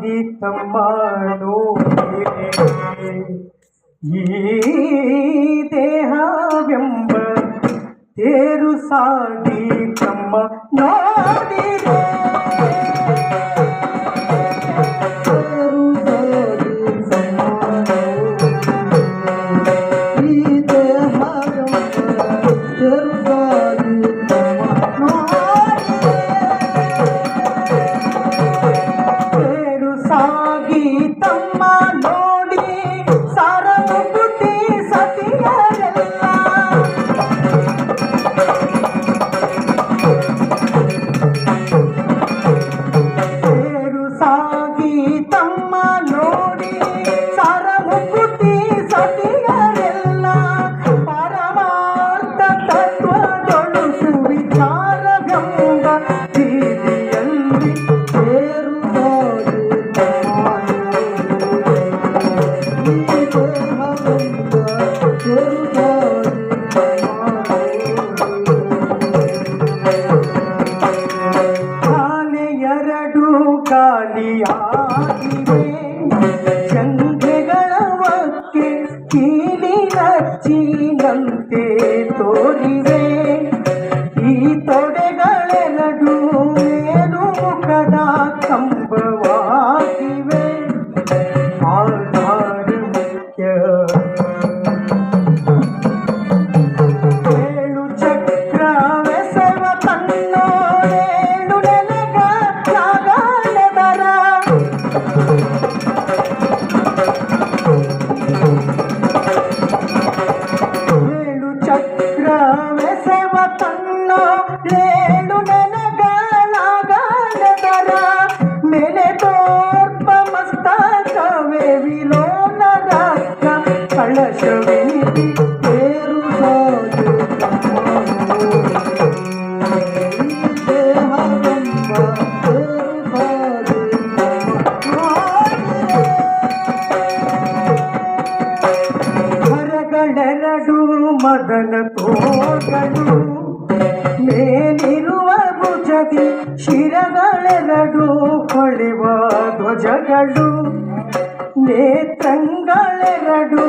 ಗೀತಂ ಮಾಡೋರೆ ಈ ದೇಹವೆಂಬ ತೇರು ಸಾ ಗೀತಮ್ಮ ನೋಡಿರೆ 你等。ಅಜ್ಜಿನಂತೆ ತೋರಿವೆ ಕಡಲಡು ಮದನ ಕೋಗಲು ಮೇಲಿರುವ ಭುಜದಿ ಶಿರಗಳೆರಡು ಕೊಳೆವ ಧ್ವಜಗಳು ನೇತ್ರಂಗಳೆರಡು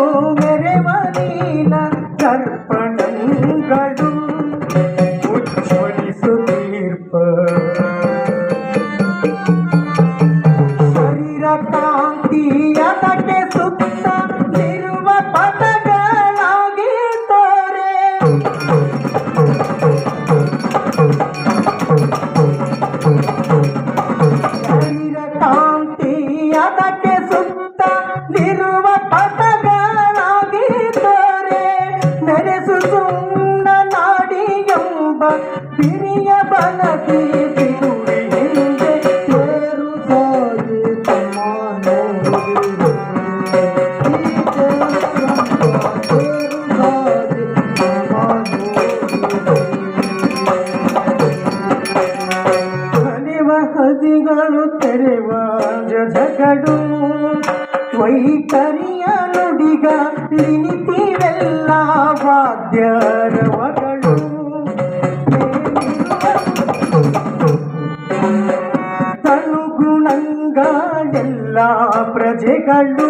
ತುಂಬ ಹಿರಿಯ ಬಲಗಿ ತಿರುಳಿ ಹಿಂದೆ ಸೇರು ಸಾಗಿ ತಮ್ಮ ಕಲಿವ ಹದಿಗಳು ತೆರೆವ ಜಗಡು ವೈಖರಿಯ ನುಡಿಗ ನಿತಿವೆಲ್ಲ ವಾದ್ಯರವಗ ಎಲ್ಲ ಪ್ರಜೆಗಳು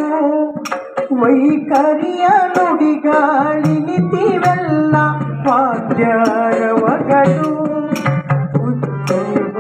ವೈಖರಿಯ ನುಡಿಗಾಳಿನಿತಿವೆಲ್ಲ ವಾದ್ಯರವಗಳು ಉತ್ತಮ